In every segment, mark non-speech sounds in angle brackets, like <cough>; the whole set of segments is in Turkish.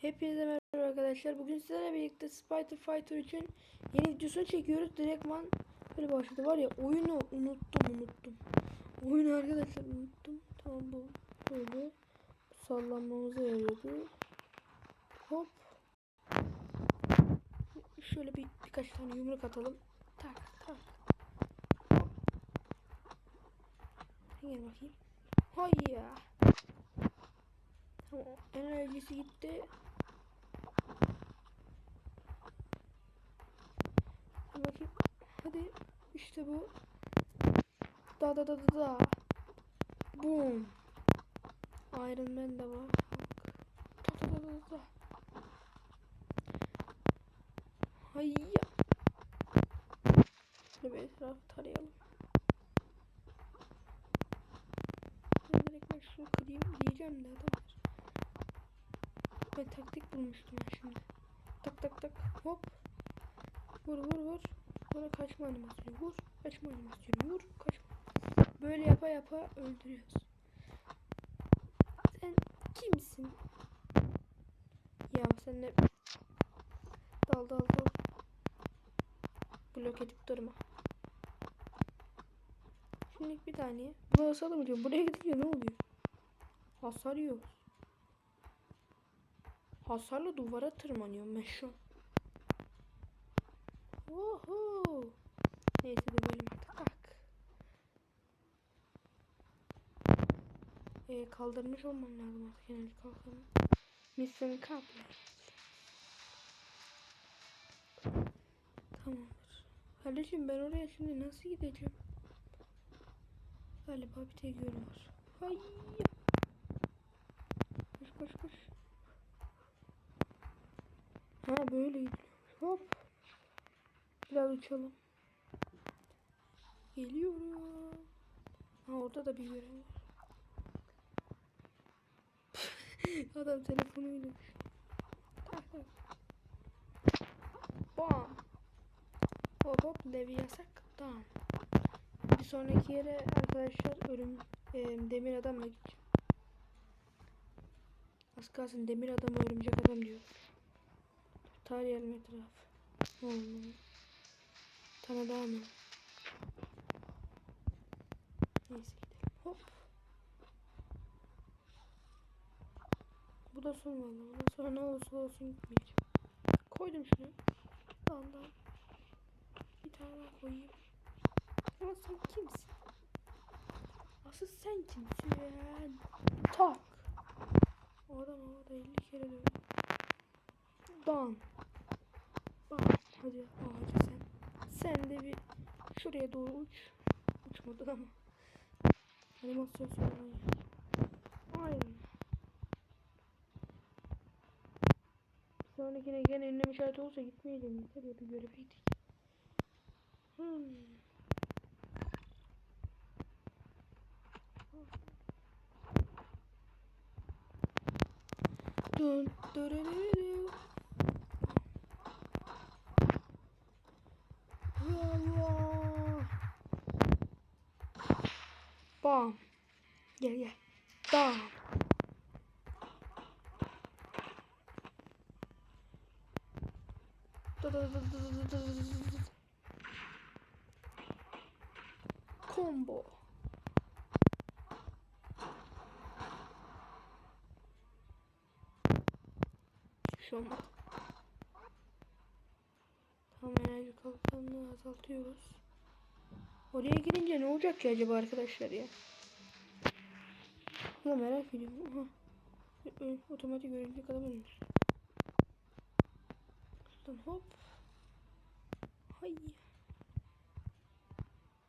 Hepinize merhaba arkadaşlar. Bugün sizlerle birlikte Spider Fighter için yeni videosunu çekiyoruz. Direktman böyle başladı. Var ya oyunu unuttum unuttum. Oyunu arkadaşlar unuttum. Tamam bu böyle sallanmamıza yarıyordu. Hop. Şöyle bir birkaç tane yumruk atalım. Tak tak. Hop. Gel bakayım. Hayya. Enerjisi gitti. Bakayım. Hadi. İşte bu. Da da da da da. Boom. Iron Man de var. Da da da da da. Hayya. Şöyle bir etrafı tarayalım. Ben direkt şunu kırayım diyeceğim de adam. Ben taktik bulmuştum şimdi. Tak tak tak hop. Vur vur vur. Sonra kaçma animasyonu vur. Kaçma animasyonu vur. Kaçma. Böyle yapa yapa öldürüyoruz. Sen kimsin? Ya sen de dal dal dal. Blok edip durma. Şimdi bir tane. Bunu asalım diyorum. Buraya gidince ne oluyor? Hasar yiyoruz. Hasarlı duvara tırmanıyorum ben şu an. Oho. Neyse dövelim artık. Bak. Ee, kaldırmış olmam lazım artık enerji kalkanı. Mission complete. Tamamdır. Kardeşim ben oraya şimdi nasıl gideceğim? Galiba bir tek yolu var. Hayya. Koş koş koş. Ha böyle. Hop. Biraz uçalım. Geliyorum. Ha orada da bir görev var. <laughs> Adam telefonuyla. Tak. Bam. Hop hop devi yasak. Tamam. Bir sonraki yere arkadaşlar örüm e, demir adamla gideceğim. Az kalsın demir adamı örümcek adam diyor. Tarayalım etrafı. Hmm. Tane daha mı? Neyse gidelim. Hop. Bu da son valla. Bundan sonra ne olursa olsun gitmeyeceğim. Koydum şunu. Tamam. Bir tane daha koyayım. Ama sen kimsin? Asıl sen kimsin? Tak. O adam havada 50 kere dövdü. Dan. Bak hadi ağaca sen. Sen de bir şuraya doğru uç. Uçmadın ama. Animasyon sonra. Aynen. Sonrakine gene ünlem işareti olsa gitmeyelim. Yeter ya bir görev gittik. Hmm. Dun, dırırırı. Allah. Bam. Gel gel. Bam. Combo. Hiçbir şey olmadı. Kamerayı kapatmayı azaltıyoruz. Oraya gidince ne olacak ki acaba arkadaşlar ya? Ya merak ediyorum. Aha. Otomatik adam ölmüş. Şuradan hop. Hay.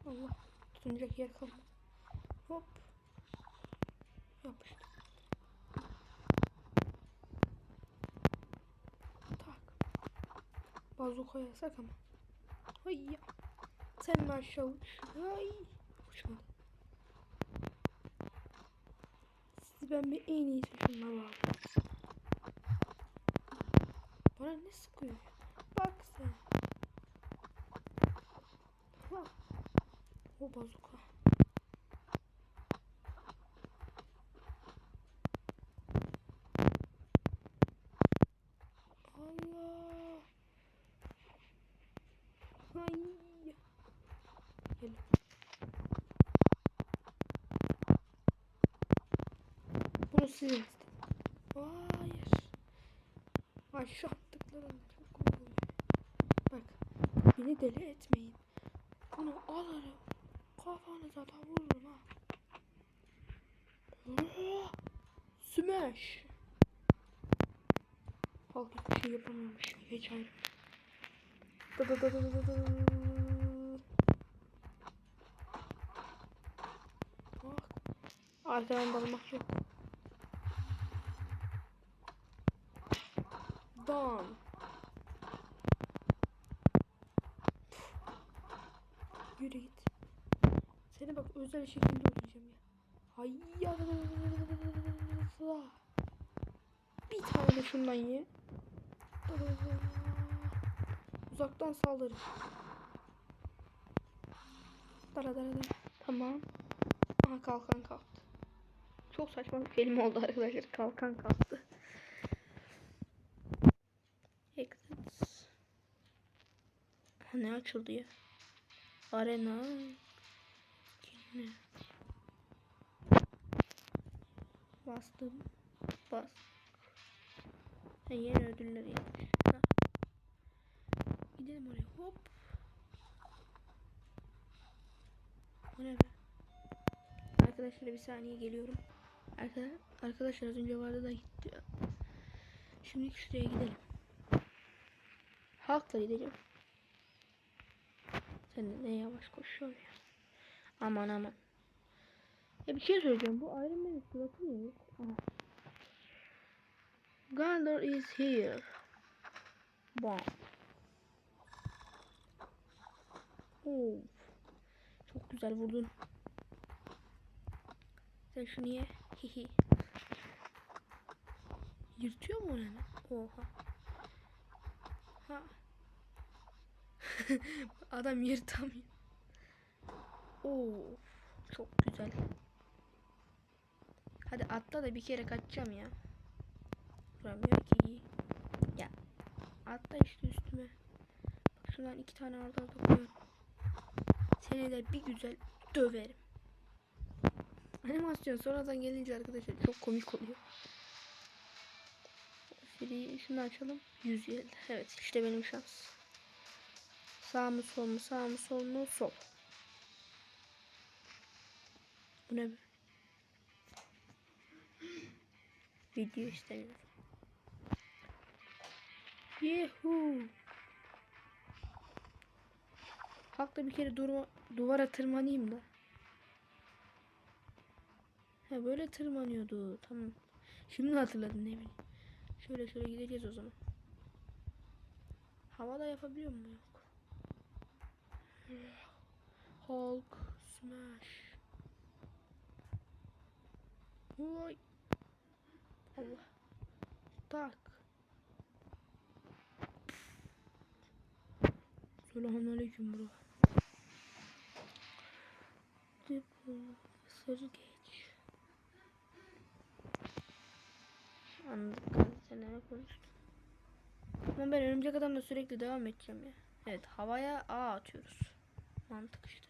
Allah. Tutunacak yer kalmadı. Hop. Yapıştı. Tak. Bazuka yasak ama. Hayya. Sen mi aşağı? Ay. Uçmadı. Sizi ben bir en iyisi şunlara bağlı. Bana ne sıkıyor? Bak sen. Ha. O bazuka. Ezdim. Hayır. Aşağı attıklarında çok komik oluyor. Bak beni deli etmeyin. Bunu alırım. Kafanıza da vururum ha. Oh, smash. Halk hiçbir şey yapamıyormuş. Geç ayrı. Da da da da da da da. Arkadan dalmak yok. Don. Yürü git. Seni bak özel şekilde oynayacağım ya. Hayya. Bir tane şundan. Uzaktan saldırı. Dara dara dara. Tamam. Aha kalkan kalktı. Çok saçma bir film oldu arkadaşlar. Kalkan kalktı. Exit. Ha, ne açıldı ya? Arena. Ne? Bastım. Bas. Ha, yeni ödüller gelmiş. Ha. Gidelim oraya. Hop. Bu ne be? Arkadaşlar bir saniye geliyorum. Arka- Arkadaşlar az önce vardı da gitti. Şimdi şuraya gidelim. Halkla gideceğim. Sen de ne yavaş koşuyorsun ya. Aman aman. Ya bir şey söyleyeceğim. Bu Iron Man'in suratı? Aha. Gondor is here. Bam. Oo. Çok güzel vurdun. Sen şunu ye. Hihi. Yırtıyor mu onu? Oha. Ha. <laughs> Adam yırtamıyor. Oo. Çok güzel. Hadi atla da bir kere kaçacağım ya. Vuramıyor ki. Ya. Atla işte üstüme. Bak şundan iki tane arda arda. Seni de bir güzel döverim. Animasyon sonradan gelince arkadaşlar çok komik oluyor. Seri şunu açalım. 100 geldi. Evet işte benim şans. Sağ mı sol mu sağ mı sol mu sol. Bu ne? Video istemiyorum. Yuhu. Kalk da bir kere durma, duvara tırmanayım da. He böyle tırmanıyordu. Tamam. Şimdi hatırladım ne bileyim. Şöyle şöyle gideceğiz o zaman. Havada yapabiliyor mu? Hulk smash. Vay. Allah. Tak. Selamünaleyküm bro. Sır geç. Anladık kanka sen ne konuştun. Ama ben örümcek adamla sürekli devam edeceğim ya. Evet havaya A atıyoruz. Mantık işte.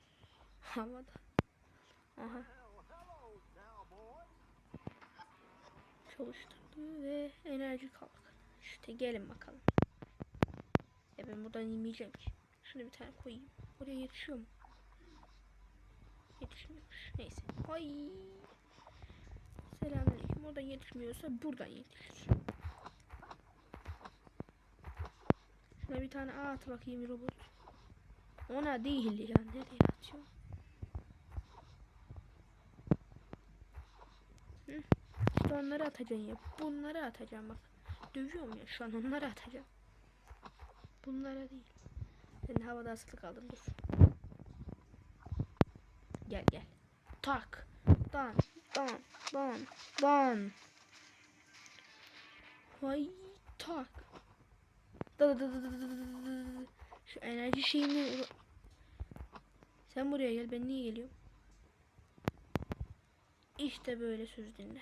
<laughs> Havada. Aha. Çalıştırdı ve enerji kalk. İşte gelin bakalım. Ya ben buradan inmeyeceğim ki. Şunu bir tane koyayım. Oraya yetişiyor mu? Yetişmiyormuş. Neyse. Ay. Selamünaleyküm. Oradan yetişmiyorsa buradan yetişir. Şuna bir tane at bakayım robot. Ona değil ya. Nereye atıyor? İşte onları atacağım ya. Bunları atacağım bak. Dövüyorum ya şu an onları atacağım. Bunlara değil. Ben havada asılı kaldım dur. Gel gel. Tak. Dan. Dan. Dan. Dan. Vay tak. Da da da da da da da. Şu enerji şeyini sen buraya gel ben niye geliyorum? İşte böyle söz dinle.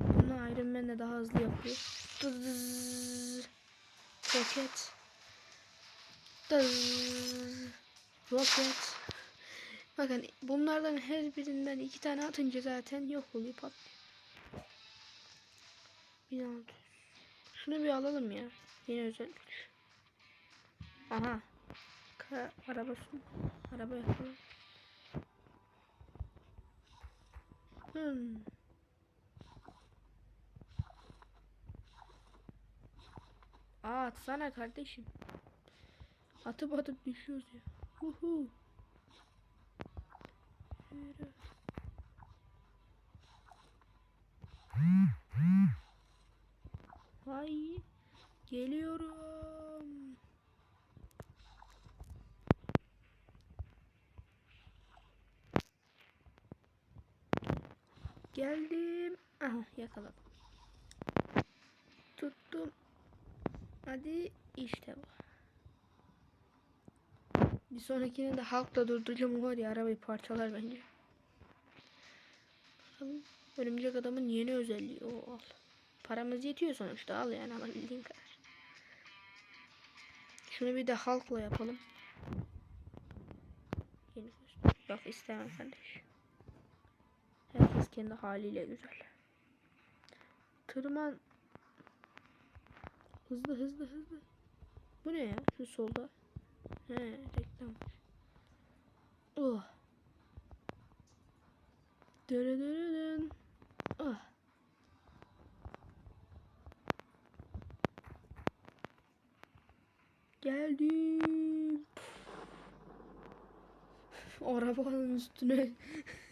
Bunu Iron Man de daha hızlı yapıyor. Dızz. Roket. Dızz. Roket. Bakın bunlardan her birinden iki tane atınca zaten yok oluyor pat. 1600. Şunu bir alalım ya. Yine özel güç. Aha. Ka arabası. Araba yapalım. Hmm. Aa atsana kardeşim. Atıp atıp düşüyoruz ya. Huhu. Yürü. Hay. Geliyorum. Geldim. Aha yakaladım. Tuttum. Hadi işte bu. Bir sonrakini de halkla durduracağım var ya arabayı parçalar bence. Bakalım. Örümcek adamın yeni özelliği. O al. Paramız yetiyor sonuçta al yani alabildiğin kadar. Şunu bir de halkla yapalım. Bak istemem kardeş. Kendi haliyle güzel. Tırman. Hızlı hızlı hızlı. Bu ne ya? Şu solda. He reklam. Oh. Dırıdırıdın. Ah. Geldim. Arabanın üstüne. <laughs>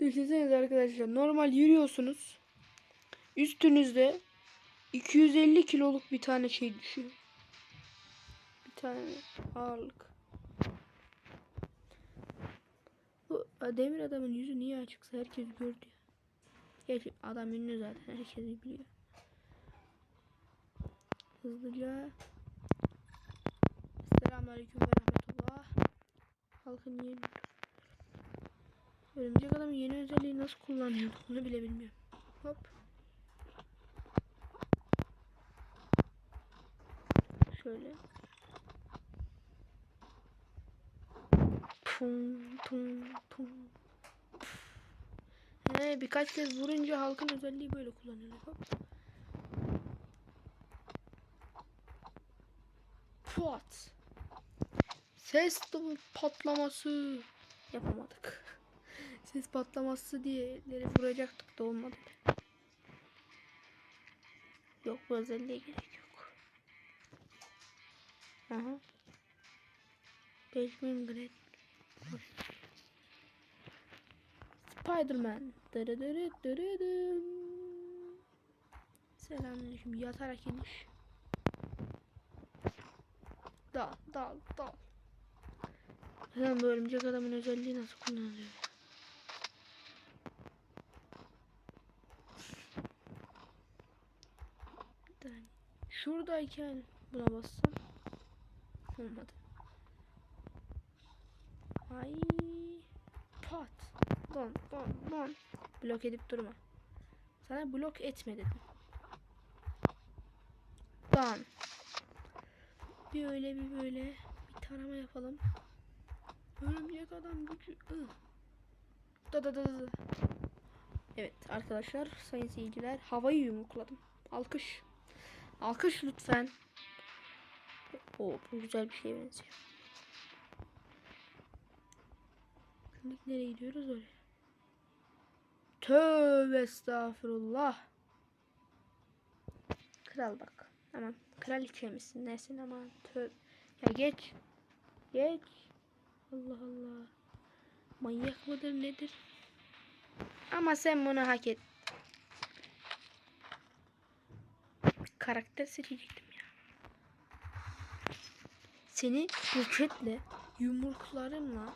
Düşünsenize arkadaşlar. Normal yürüyorsunuz. Üstünüzde 250 kiloluk bir tane şey düşüyor. Bir tane ağırlık. Bu demir adamın yüzü niye açıksa herkes gördü. Gerçi adam ünlü zaten herkes biliyor. Hızlıca. Selamünaleyküm ve rahmetullah. Halkın yeni Örümcek adamın yeni özelliği nasıl kullanıyor onu bile bilmiyorum. Hop. Şöyle. Tum tum tum. He, birkaç kez vurunca halkın özelliği böyle kullanılıyor. Hop. Pat. Ses patlaması yapamadık. Ses patlaması diye vuracaktık da olmadı. Yok bu özelliğe gerek yok. Aha. 5000 grade. Spiderman. Dırı dırı dırı dın. Selamünaleyküm. Yatarak iniş. Dal dal dal. Lan bu örümcek adamın özelliği nasıl kullanılıyor? Bir tane. Şuradayken buna bassam olmadı. Ay pat. Don don don. Blok edip durma. Sana blok etme dedim. Don. Bir öyle bir böyle bir tarama yapalım. Örümcek adam gücü. Da da da da. Evet arkadaşlar sayın seyirciler havayı yumrukladım. Alkış. Alkış lütfen. O bu güzel bir şeye benziyor. Şimdi nereye gidiyoruz oraya? Tövbe estağfurullah. Kral bak. Aman kraliçe misin nesin aman tövbe. Ya geç. Geç. Allah Allah. Manyak mıdır nedir? Ama sen bunu hak et. Karakter seçecektim ya. Seni roketle, yumruklarımla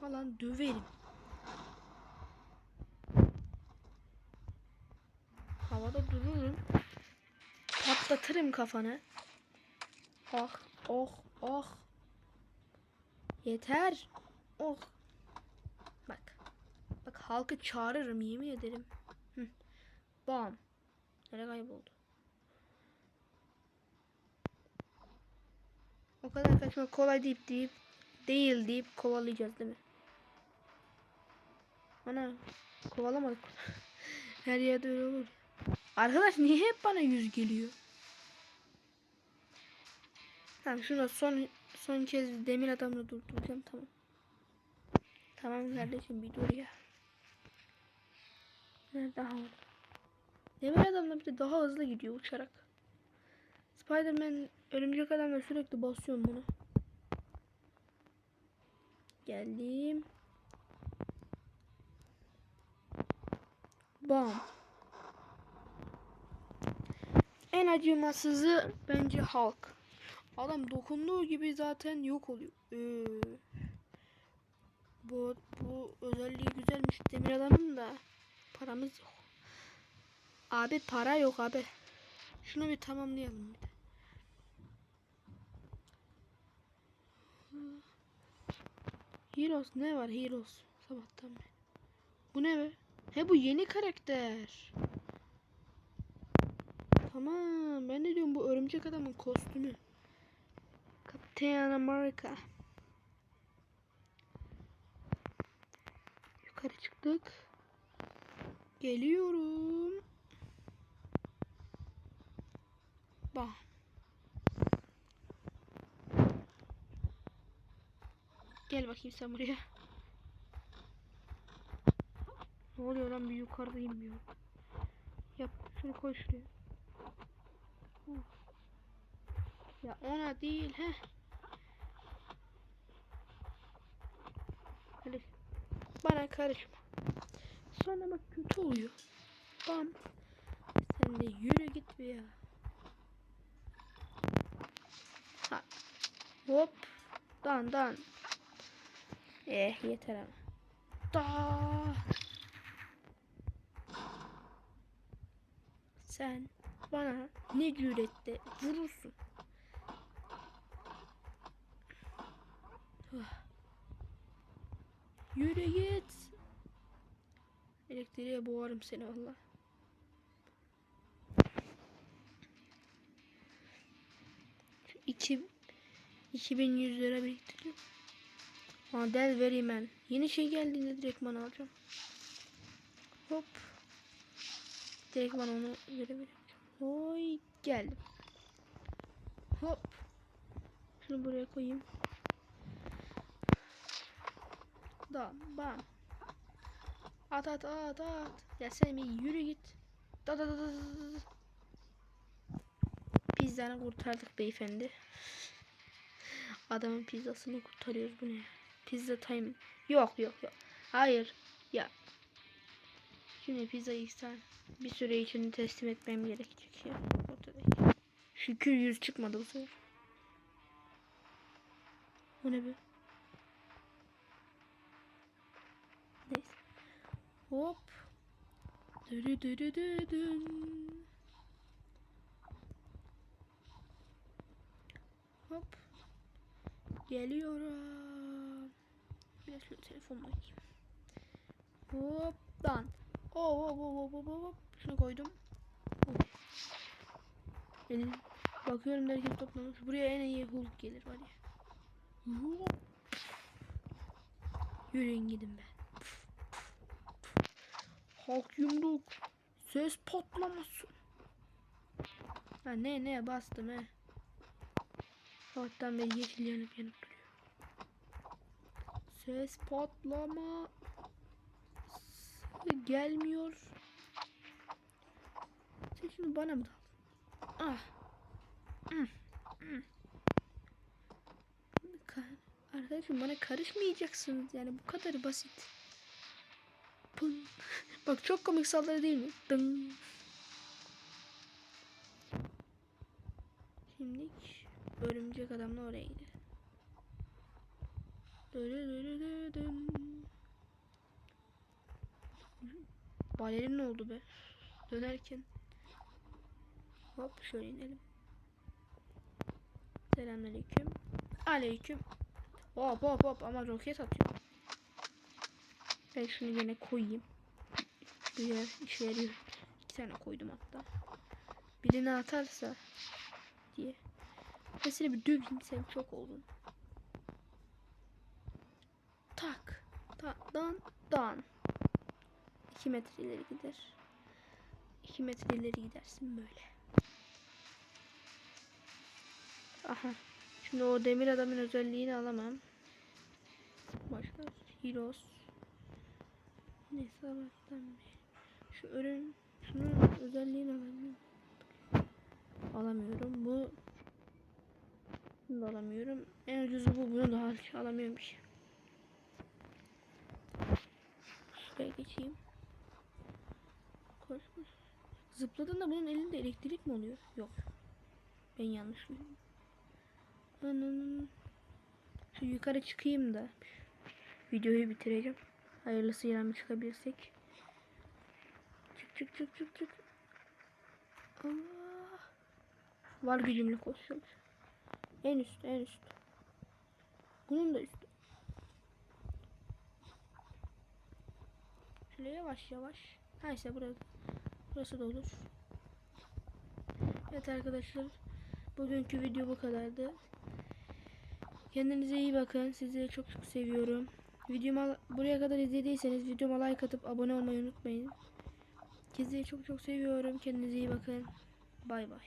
falan döverim. Havada dururum. Patlatırım kafanı. Oh, oh, oh. Yeter. Oh. Bak. Bak halkı çağırırım yemin ederim. Hı. Bam. Nereye kayboldu? O kadar kaçmak kolay deyip deyip değil deyip kovalayacağız değil mi? Ana kovalamadık. <laughs> Her yerde öyle olur. Arkadaş niye hep bana yüz geliyor? Tamam şuna son son kez demir adamla durduracağım tamam. Tamam kardeşim bir dur ya. Nerede hava? Demir adamla bir de daha hızlı gidiyor uçarak. Spiderman örümcek adamla sürekli basıyorum bunu. Geldim. Bam. En acımasızı bence Hulk. Adam dokunduğu gibi zaten yok oluyor. Ee, bu, bu özelliği güzelmiş demir adamın da paramız yok. Abi para yok abi. Şunu bir tamamlayalım bir de. Heroes ne var Heroes sabahtan beri. Bu ne be? He bu yeni karakter. Tamam ben de diyorum bu örümcek adamın kostümü. Captain America. Yukarı çıktık. Geliyorum. Bak. Gel bakayım sen buraya. Ne oluyor lan bir yukarıdayım ya. Yap şunu koy şuraya. Ya ona değil he. Hadi. Bana karışma. Sonra bak kötü oluyor. Bam. Sen de yürü git be ya. Ha. Hop. Dan dan. Eh yeter ama. Da. Sen bana ne cüretle vurursun. Yürü git. Elektriğe boğarım seni Allah. İki, 2100 lira biriktirdim. Model vereyim ben. Yeni şey geldiğinde direkt alacağım. Hop. Direkt onu verebilirim. Oy geldim. Hop. Şunu buraya koyayım. Da bam. At at at at. Ya sen bir yürü git. Da da da da da da. Pizzanı kurtardık beyefendi. Adamın pizzasını kurtarıyoruz bu ne? Pizza time. Yok yok yok. Hayır. Ya. Şimdi pizzayı sen bir süre içinde teslim etmem gerekecek ya. Ortadaki. Şükür yüz çıkmadı bu sefer. Bu ne be? Neyse. Hop. Dürü dürü dü dün. Hop. Geliyorum. Biraz şöyle telefon bakayım. Hoptan. Oo, hop hop hop hop hop. Şunu koydum. Hop. Benim bakıyorum derken toplamış. Buraya en iyi Hulk gelir var ya. Hop. Yürüyün gidin be. Hulk yumruk. Ses patlaması. Ha ne ne bastım he. Sabahtan beri yeşil yanıp yanıp. Ses patlama gelmiyor. Sen şimdi bana mı daldın? Ah. Hmm. Hmm. Ka- Arkadaşım bana karışmayacaksınız yani bu kadar basit. Pın. <laughs> Bak çok komik saldırı değil mi? Dın. Şimdi örümcek adamla oraya gidelim. Balerin ne oldu be? Dönerken. Hop şöyle inelim. Selamünaleyküm. Aleyküm. Hop hop hop ama roket atıyor. Ben şunu yine koyayım. Güzel işe yarıyor. İki tane koydum hatta. Birini atarsa diye. Mesela bir döveyim sen çok oldun. Tak. Dan. Dan. 2 metre ileri gider. 2 metre ileri gidersin böyle. Aha. Şimdi o demir adamın özelliğini alamam. Başka Heroes. Neyse Allah'tan bir. Şu ürün şunun özelliğini alamıyorum. Alamıyorum. Bu bunu da alamıyorum. En ucuzu bu. Bunu da al- alamıyorum ki. Şuraya geçeyim. Koş koş. Zıpladığında bunun elinde elektrik mi oluyor? Yok. Ben yanlış biliyorum. Anam. Şu yukarı çıkayım da videoyu bitireceğim. Hayırlısıyla mı çıkabilirsek. Çık çık çık çık çık. Allah. Var gücümle koşuyorum. En üst en üst. Bunun da üstü. Şöyle yavaş yavaş. Neyse burası, burası da olur. Evet arkadaşlar. Bugünkü video bu kadardı. Kendinize iyi bakın. Sizleri çok çok seviyorum. Videoma buraya kadar izlediyseniz videoma like atıp abone olmayı unutmayın. Sizleri çok çok seviyorum. Kendinize iyi bakın. Bay bay.